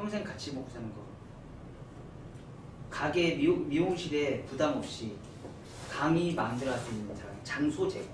평생 같이 먹고 사는 거. 가게 미용, 미용실에 부담 없이 강의 마음대로 할수 있는 장- 장소 제공.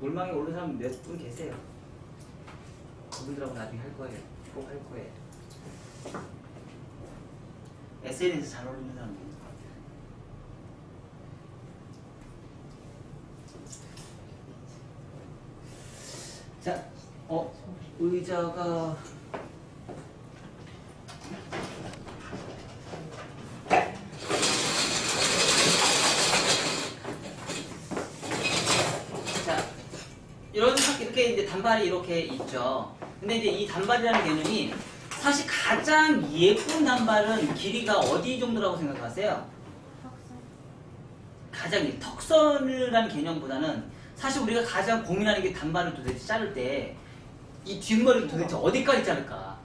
물망에 오른 사람 몇 분 계세요. 그분들하고 나중에 할 거예요. 꼭 할 거예요. SNS 잘 어울리는 사람 있는 것 같아요. 자, 어, 의자가 자, 이런 학- 이렇게 이제 단발이 이렇게 있죠. 근데 이제 이 단발이라는 개념이 사실 가장 예쁜 단발은 길이가 어디 정도라고 생각하세요? 가장 이 턱선이라는 개념보다는 사실 우리가 가장 고민하는 게 단발을 도대체 자를 때 이 뒷머리를 도대체 어디까지 자를까?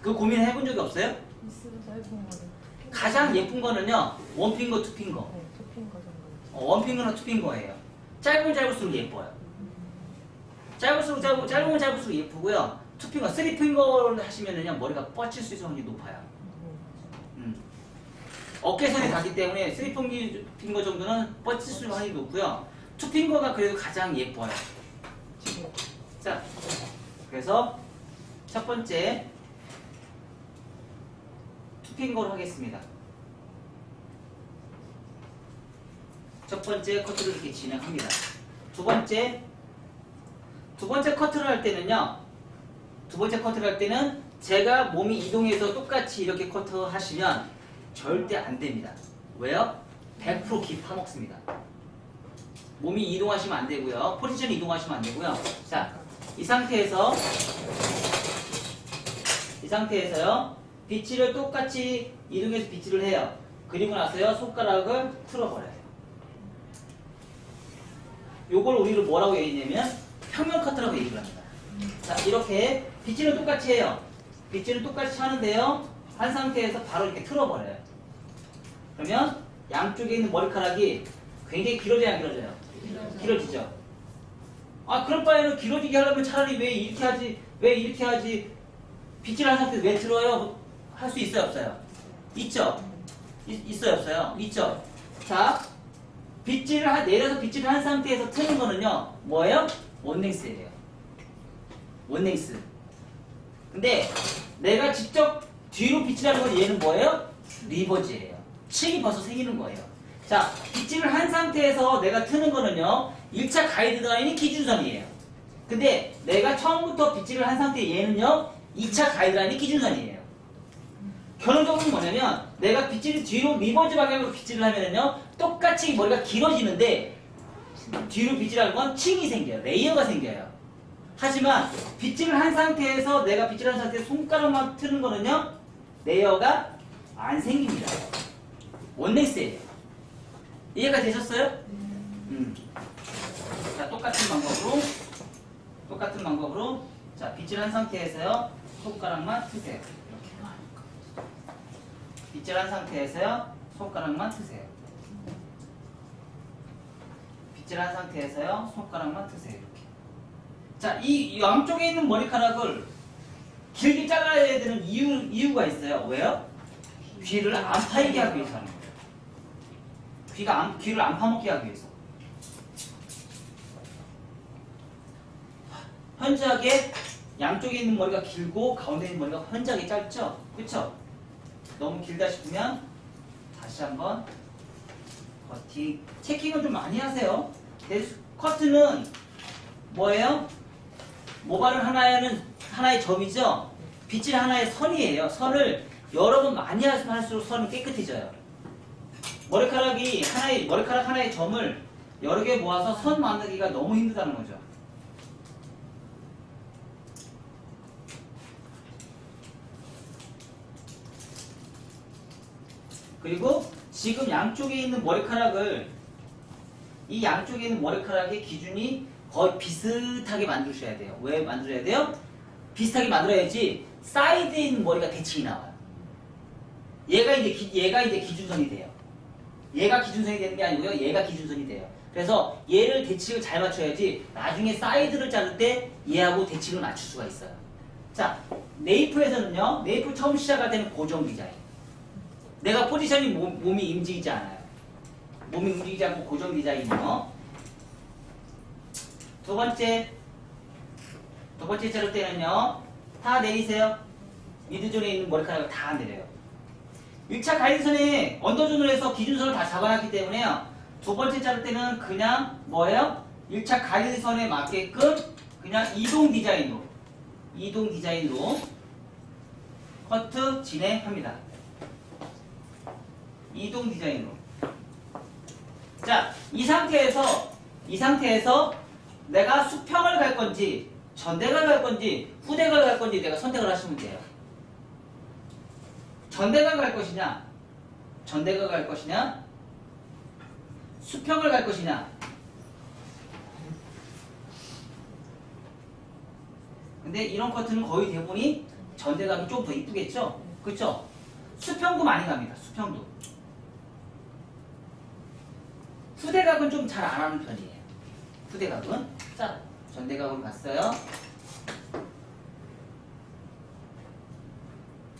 그 고민 해본 적이 없어요? 있으면 짧은 거는 가장 예쁜 거는요 원핑거 투핑거 네, 토핑 거 정도. 어, 원핑거나 투핑거예요 짧으면 짧을수록 예뻐요 짧을수록 짧, 짧으면 짧을수록 예쁘고요 투핑거, 쓰리핑거를 하시면은요 머리가 뻗칠 수 있을 확률이 높아요 음. 어깨선이 닿기 때문에 쓰리핑거 정도는 뻗칠 수 있는 확률이 높고요 투핑거가 그래도 가장 예뻐요 지금 자, 그래서 첫 번째 투핑거로 하겠습니다. 첫 번째 커트를 이렇게 진행합니다. 두 번째 두 번째 커트를 할 때는요. 두 번째 커트를 할 때는 제가 몸이 이동해서 똑같이 이렇게 커트 하시면 절대 안 됩니다. 왜요? 100%기 파먹습니다. 몸이 이동하시면 안 되고요. 포지션 이동하시면 안 되고요. 자, 이 상태에서 이 상태에서요. 빗질을 똑같이 이동해서 빗질을 해요. 그리고 나서요. 손가락을 풀어버려요. 요걸 우리를 뭐라고 얘기했냐면 평면 커트라고 얘기를 합니다. 자, 이렇게 빗질은 똑같이 해요. 빗질은 똑같이 하는데요. 한 상태에서 바로 이렇게 틀어버려요. 그러면 양쪽에 있는 머리카락이 굉장히 길어져야 안 길어져요? 길어지죠. 아 그럴 바에는 길어지게 하려면 차라리 왜 이렇게 하지? 왜 이렇게 하지? 빗질한 상태에서 왜 틀어요? 할 수 있어요 없어요? 있죠? 있, 있어요 없어요? 있죠? 자 빗질을 하, 내려서 빗질을 한 상태에서 트는 거는요 뭐예요? 원랭스예요. 원랭스. 근데 내가 직접 뒤로 빗질하는 건 얘는 뭐예요? 리버즈예요. 층이 벌써 생기는 거예요. 자 빗질을 한 상태에서 내가 트는 거는요 1차 가이드라인이 기준선이에요. 근데 내가 처음부터 빗질을 한 상태에 얘는요 2차 가이드라인이 기준선이에요. 결론적으로 뭐냐면 내가 빗질을 뒤로 리버즈 방향으로 빗질을 하면은요 똑같이 머리가 길어지는데 뒤로 빗질하는 건 층이 생겨요. 레이어가 생겨요. 하지만 빗질을 한 상태에서 내가 빗질한 상태에서 손가락만 트는 거는요 레이어가 안 생깁니다. 원넥스예요. 이해가 되셨어요? 음. 자, 똑같은 방법으로, 똑같은 방법으로, 자, 빗질 한 상태에서요, 손가락만 트세요. 이렇게. 빗질 한 상태에서요, 손가락만 트세요. 빗질 한 상태에서요, 손가락만 트세요. 이렇게. 자, 이 양쪽에 있는 머리카락을 길게 잘라야 되는 이유, 이유가 있어요. 왜요? 귀를 안 파이게 하기 위해서 하는 거예요. 귀가 안, 귀를 안 파먹게 하기 위해서. 현저하게 양쪽에 있는 머리가 길고 가운데 있는 머리가 현저하게 짧죠? 그쵸? 너무 길다 싶으면 다시 한번 커팅 체킹을 좀 많이 하세요 커트는 뭐예요? 모발은 하나에는 하나의 점이죠? 빗질 하나의 선이에요 선을 여러 번 많이 할수록 선은 깨끗해져요 머리카락이 하나의 머리카락 하나의 점을 여러 개 모아서 선 만들기가 너무 힘들다는 거죠 그리고 지금 양쪽에 있는 머리카락을 이 양쪽에 있는 머리카락의 기준이 거의 비슷하게 만드셔야 돼요. 왜 만들어야 돼요? 비슷하게 만들어야지 사이드에 있는 머리가 대칭이 나와요. 얘가 이제 기, 얘가 이제 기준선이 돼요. 얘가 기준선이 되는 게 아니고요. 얘가 기준선이 돼요. 그래서 얘를 대칭을 잘 맞춰야지 나중에 사이드를 자를 때 얘하고 대칭을 맞출 수가 있어요. 자, 네이프에서는요. 네이프 처음 시작할 때는 고정 디자인. 내가 포지션이 몸, 몸이 움직이지 않아요. 몸이 움직이지 않고 고정 디자인이요. 두 번째, 두 번째 자를 때는요. 다 내리세요. 미드존에 있는 머리카락을 다 내려요. 1차 가이드선에 언더존을 해서 기준선을 다 잡아놨기 때문에요. 두 번째 자를 때는 그냥 뭐예요? 1차 가이드선에 맞게끔 그냥 이동 디자인으로 이동 디자인으로 커트 진행합니다. 이동 디자인으로. 자, 이 상태에서 이 상태에서 내가 수평을 갈 건지 전대갈 갈 건지 후대갈 갈 건지 내가 선택을 하시면 돼요. 전대가 갈 것이냐, 전대가 갈 것이냐, 수평을 갈 것이냐. 근데 이런 커트는 거의 대부분이 전대각이 좀 더 이쁘겠죠? 그렇죠? 수평도 많이 갑니다. 수평도. 후대각은 좀 잘 안 하는 편이에요. 후대각은. 자, 전대각으로 갔어요.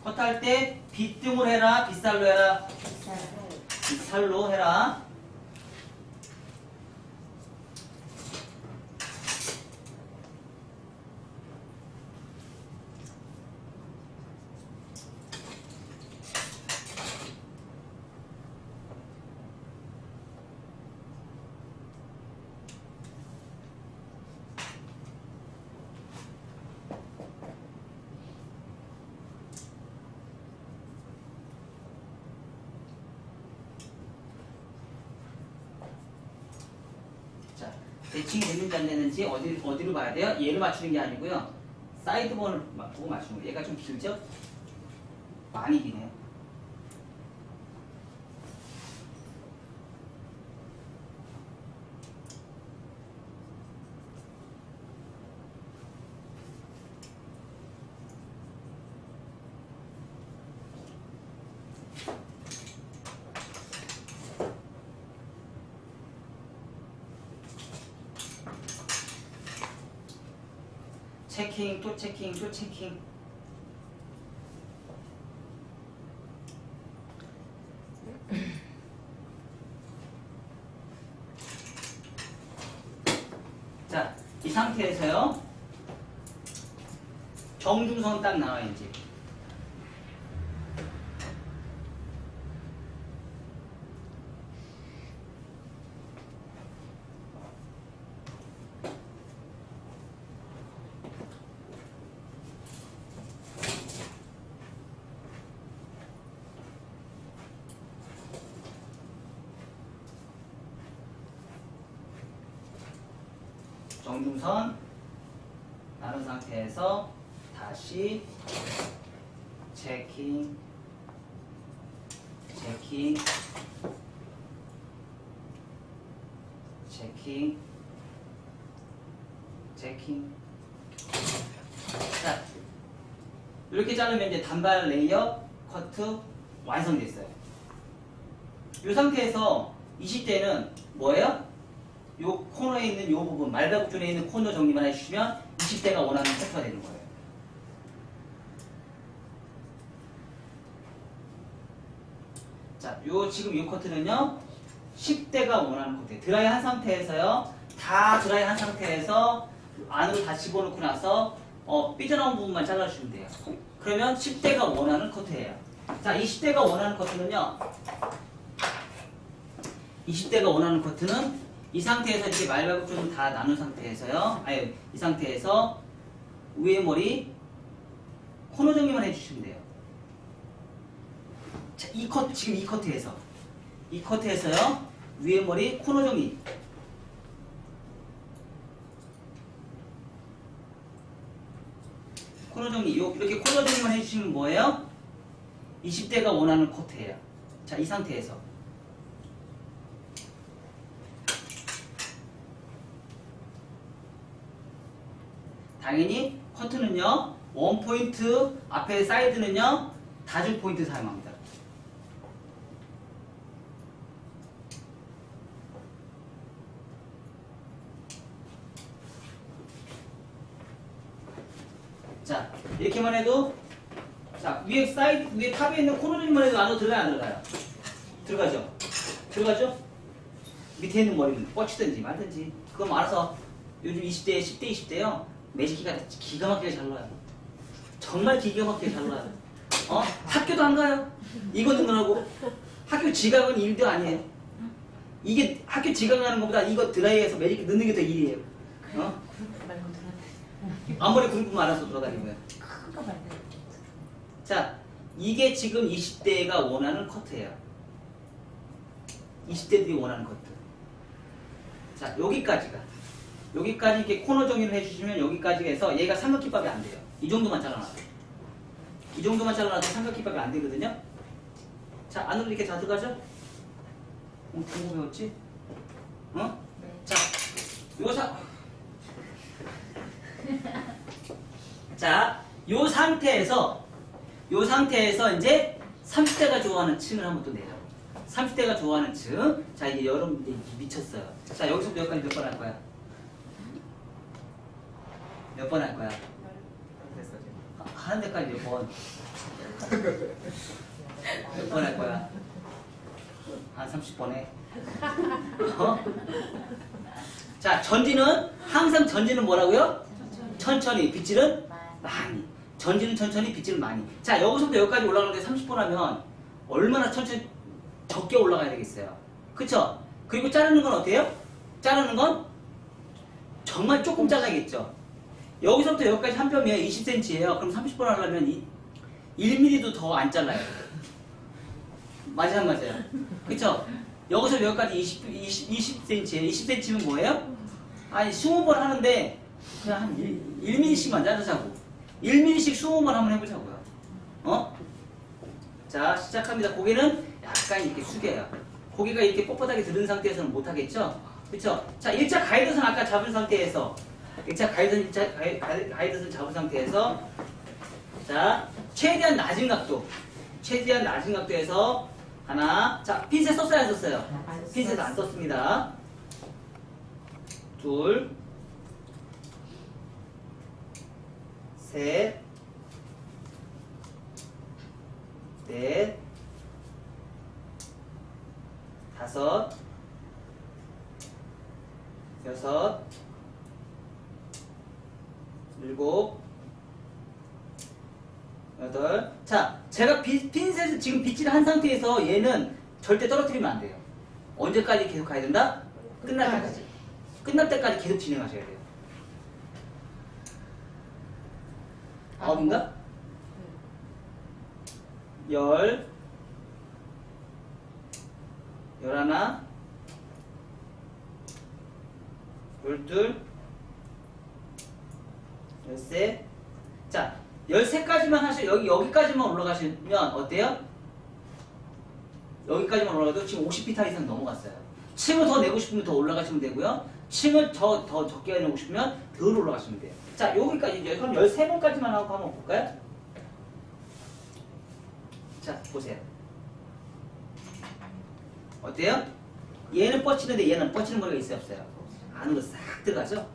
커트할 때 빗등으로 해라, 빗살로 해라, 빗살로 해라. 자, 대칭이 됐는지 안 됐는지 어디, 어디로 봐야 돼요? 얘를 맞추는 게 아니고요. 사이드본을 마- 보고 맞추는 거예요. 얘가 좀 길죠? 많이 기네요. 체킹, 또 체킹. 자, 이 상태에서요. 정중선 딱 나와야지. 정중선 나눈 상태에서 다시 체킹 체킹 체킹 체킹 자 이렇게 자르면 이제 단발 레이어 커트 완성됐어요. 이 상태에서 20대는 뭐예요? 요 코너에 있는 요 부분 말발굽존에 있는 코너 정리만 해주시면 20대가 원하는 커트가 되는 거예요. 자, 요 지금 요 커트는요 10대가 원하는 커트예요. 드라이 한 상태에서요 다 드라이 한 상태에서 안으로 다 집어넣고 나서 어, 삐져나온 부분만 잘라주시면 돼요. 그러면 10대가 원하는 커트예요. 자, 20대가 원하는 커트는요 20대가 원하는 커트는 이 상태에서 이렇게 말발굽존 다 나눈 상태에서요. 아니 이 상태에서 위에 머리 코너 정리만 해주시면 돼요. 자, 이 커트 지금 이 커트에서 이 커트에서요 위에 머리 코너 정리. 코너 정리 요 이렇게 코너 정리만 해주시면 뭐예요? 20대가 원하는 커트예요. 자 이 상태에서 당연히 커트는요 원 포인트 앞에 사이드는요 다중 포인트 사용합니다. 자, 이렇게만 해도 자, 위에 사이드, 위에 탑에 있는 코너링만 해도 안으로 들어가요, 안 들어가요? 들어가죠? 들어가죠? 밑에 있는 머리는 뻗치든지 말든지. 그건 알아서 요즘 20대, 10대, 20대요. 매직기가 기가 막히게 잘 나와요. 정말 기가 막히게 잘 나와요. 어? 학교도 안 가요. 이거 넣느라고. 학교 지각은 일도 아니에요. 이게 학교 지각하는 것보다 이거 드라이해서 매직기 넣는 게 더 일이에요. 어? 아무리 굶으면 알아서 돌아다니고요. 자, 이게 지금 20대가 원하는 커트예요. 20대들이 원하는 커트. 자, 여기까지가. 여기까지 이렇게 코너 정리를 해주시면 여기까지 해서 얘가 삼각김밥이 안 돼요. 이 정도만 잘라놔요. 이 정도만 잘라놔도 삼각김밥이 안 되거든요. 자, 안으로 이렇게 다 들어가죠? 어, 배웠지? 어? 네. 자, 요 사, 자, 요 상태에서, 요 상태에서 이제 30대가 좋아하는 층을 한번 또 내요. 30대가 좋아하는 층. 자, 이제 여러분 이제 미쳤어요. 자, 여기서부터 여기까지 몇 번 할 거야? 몇 번 할 거야? 하- 하는 데까지 몇 번? 몇 번 할 거야? 한 30번 해. 어? 자, 전지는 항상 전지는 뭐라고요? 천천히, 빗질은 많이. 전지는 천천히, 빗질은 많이. 자, 여기서부터 여기까지 올라가는데 30분 하면 얼마나 천천히 적게 올라가야 되겠어요. 그쵸? 그리고 자르는 건 어때요? 자르는 건 정말 조금 잘라야겠죠. 여기서부터 여기까지 한 뼘이에요. 20cm예요. 그럼 30분 하려면 이 1mm도 더 안 잘라요. 맞아요, 맞아요. 그쵸? 여기서 여기까지 20, 20, 20cm예요. 20cm면 뭐예요? 아니 20번 하는데 그냥 한 1, 1mm씩만 자르자고 1mm씩 20번 한번 해보자고요. 어? 자 시작합니다. 고개는 약간 이렇게 숙여요. 고개가 이렇게 뻣뻣하게 들은 상태에서는 못하겠죠? 그쵸? 자 1차 가이드선 아까 잡은 상태에서. 1차 가이드선 1차 가이, 가이, 가이드선 잡은 상태에서. 자 최대한 낮은 각도. 최대한 낮은 각도에서 하나. 자 핀셋 썼어요 안 썼어요? 안 핀셋 안 썼습니다. 둘, 셋, 넷, 다섯, 여섯, 일곱, 여덟. 자, 제가 비- 핀셋을 지금 빗질 한 상태에서 얘는 절대 떨어뜨리면 안 돼요. 언제까지 계속 가야 된다? 끝날 때까지. 끝날 때까지 계속 진행하셔야 돼요. 아홉인가? 열, 열하나, 열둘, 열셋. 자, 열세까지만 하시 여기 여기까지만 올라가시면 어때요? 여기까지만 올라가도 지금 50피타 이상 넘어갔어요. 층을 더 내고 싶으면 더 올라가시면 되고요. 층을 더, 더 적게 내고 싶으면 덜 올라가시면 돼요. 자, 여기까지 이제 그럼 13번까지만 하고 한번 볼까요? 자, 보세요. 어때요? 얘는 뻗치는데 얘는 뻗치는 거리가 있어요, 없어요? 안으로 싹 들어가죠?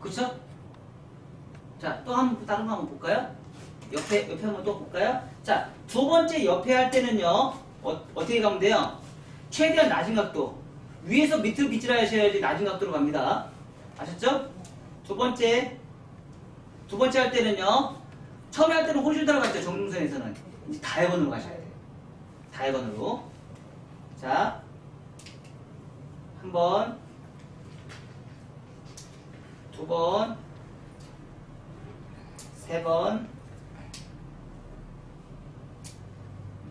그쵸? 자, 또 한 번, 다른 거 한번 볼까요? 옆에, 옆에 한번 또 볼까요? 자, 두 번째 옆에 할 때는요, 어, 어떻게 가면 돼요? 최대한 낮은 각도. 위에서 밑으로 빗질 하셔야지 낮은 각도로 갑니다. 아셨죠? 두 번째, 두 번째 할 때는요, 처음에 할 때는 홀실더로 갔죠, 정lum선에서는. 이제 다이아곤으로 가셔야 돼요. 다이아곤으로. 자, 한 번, 두 번, 세 번,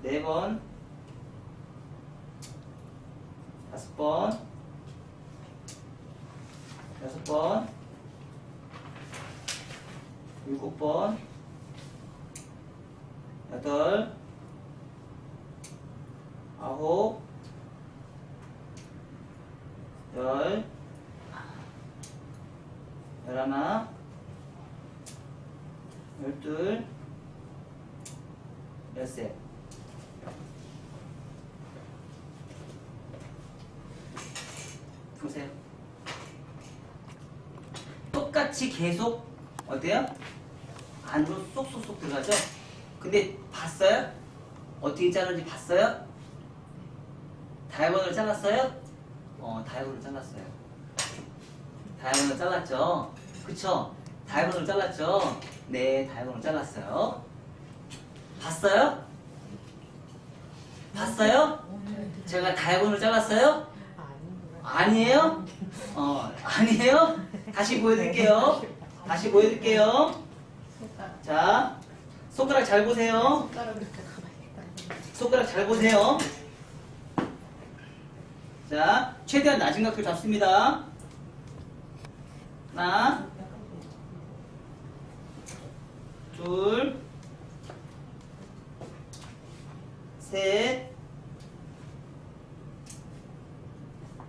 네 번, 다섯 번, 여섯 번, 일곱 번, 여덟, 아홉, 열, 열하나, 열둘, 열셋. 보세요. 똑같이 계속 어때요? 안으로 쏙쏙쏙 들어가죠? 근데 봤어요? 어떻게 자르는지 봤어요? 다이아곤으로 잘랐어요? 어, 다이아곤으로 잘랐어요. 다이아곤으로 잘랐죠? 그쵸? 다이아곤으로 잘랐죠? 네, 다이아곤으로 잘랐어요. 봤어요? 봤어요? 제가 다이아곤으로 잘랐어요? 아니에요? 어, 아니에요? 다시 보여드릴게요. 다시 보여드릴게요. 자, 손가락 잘 보세요. 손가락 잘 보세요. 자, 최대한 낮은 각도 잡습니다. 하나, 둘, 셋,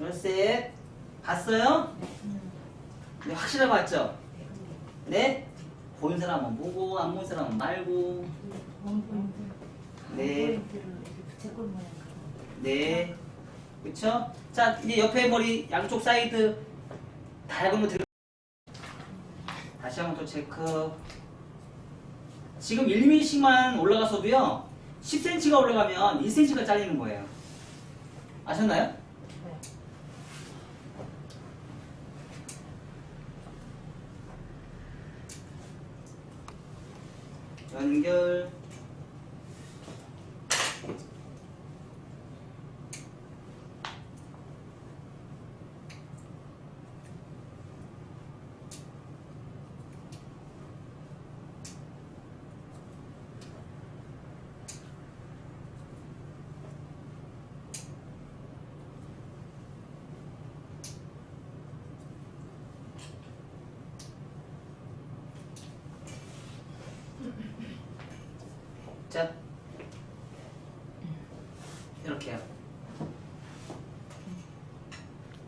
열셋, 봤어요? 네, 확실하게 봤죠? 네? 보는 사람은 보고, 안 보는 사람은 말고, 네. 네. 그쵸? 자, 이제 옆에 머리 양쪽 사이드 다이아곤으로 들 다시 한번 또 체크. 지금 1mm씩만 올라가서도요, 10cm가 올라가면 1cm가 잘리는 거예요. 아셨나요? 연결. 자, 이렇게요.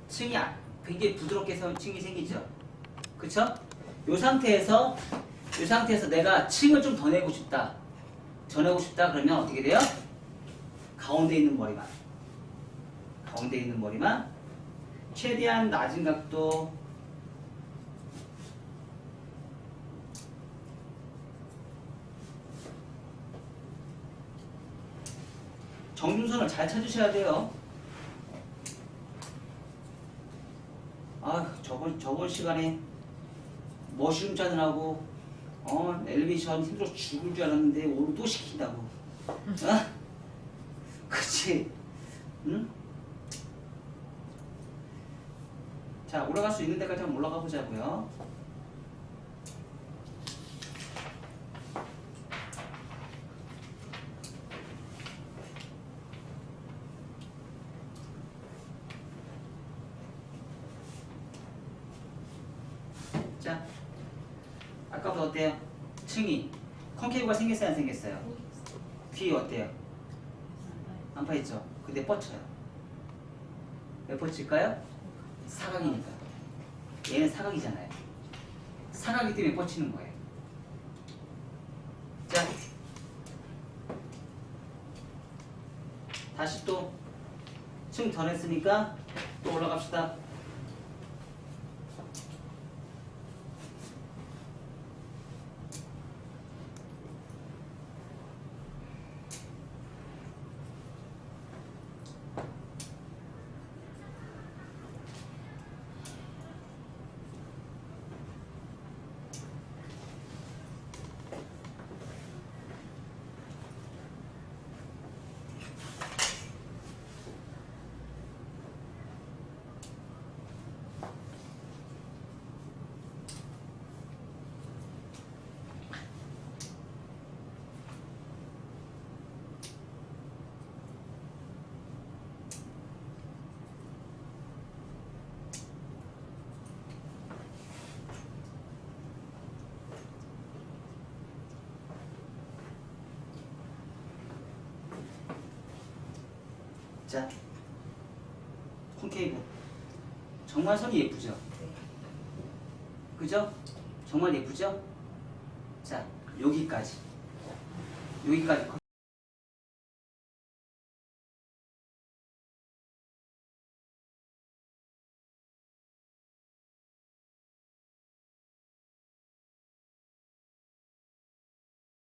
층이 아- 굉장히 부드럽게 서- 층이 생기죠. 그쵸? 이 상태에서 이 상태에서 내가 층을 좀 더 내고 싶다. 더 내고 싶다 그러면 어떻게 돼요? 가운데 있는 머리만 가운데 있는 머리만 최대한 낮은 각도 정중선을 잘 찾으셔야 돼요. 아, 저번 저번 시간에 머쉬룸 짜느라고 어 엘리베이션 힘들어 죽을 줄 알았는데 오늘 또 시킨다고. 어? 그치? 응? 자 올라갈 수 있는 데까지 한번 올라가 보자고요. 어때요? 층이 콘케이브가 생겼어요, 안 생겼어요? 귀 어때요? 안 파있죠? 근데 뻗쳐요. 왜 뻗칠까요? 사각이니까. 얘는 사각이잖아요. 사각이 때문에 뻗치는 거예요. 자, 다시 또층더 냈으니까 또 올라갑시다. 자, 콘케이브. 정말 선이 예쁘죠? 그죠? 정말 예쁘죠? 자, 여기까지. 여기까지 컷.